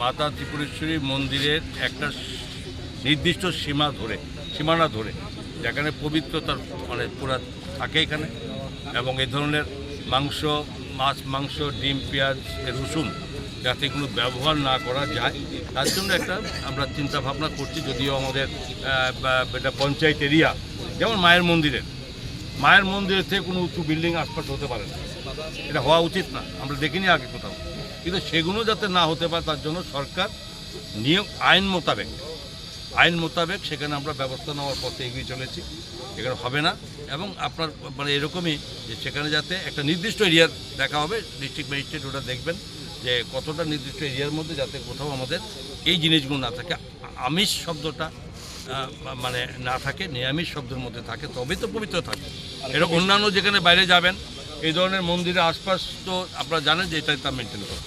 মাতা ত্রিপুরেশ্বরী মন্দিরের একটা নির্দিষ্ট সীমা ধরে, সীমানা ধরে, যেখানে পবিত্রতার মানে পুরা থাকে এখানে। এবং এই ধরনের মাংস, মাছ, মাংস, ডিম, পেঁয়াজ রসুন যাতে কোনো ব্যবহার না করা যায়, তার জন্য একটা আমরা চিন্তা ভাবনা করছি, যদিও আমাদের এটা পঞ্চায়েত এরিয়া, যেমন মায়ের মন্দিরের। মায়ের মন্দিরের থেকে কোনো উঁচু বিল্ডিং আশপাশ হতে পারে না। এটা হওয়া উচিত না। আমরা দেখিনি আগে কোথাও। কিন্তু সেগুলো যাতে না হতে পারে, তার জন্য সরকার নিয়ম, আইন মোতাবেক আইন মোতাবেক সেখানে আমরা ব্যবস্থা নেওয়ার পথে এগিয়ে চলেছি। এখানে হবে না। এবং আপনার মানে এরকমই যে সেখানে যাতে একটা নির্দিষ্ট এরিয়ার দেখা হবে ডিস্ট্রিক্ট ম্যাজিস্ট্রেট ওটা দেখবেন যে কতটা নির্দিষ্ট এরিয়ার মধ্যে যাতে কোথাও আমাদের এই জিনিসগুলো না থাকে। আমিষ শব্দটা মানে না থাকে নিরামিষ শব্দের মধ্যে থাকে তবেই তো পবিত্র থাকে। এরকম অন্যান্য যেখানে বাইরে যাবেন এই ধরনের মন্দিরের আশপাশ তো আপনারা জানেন যে এটা তা মেনটেন করে।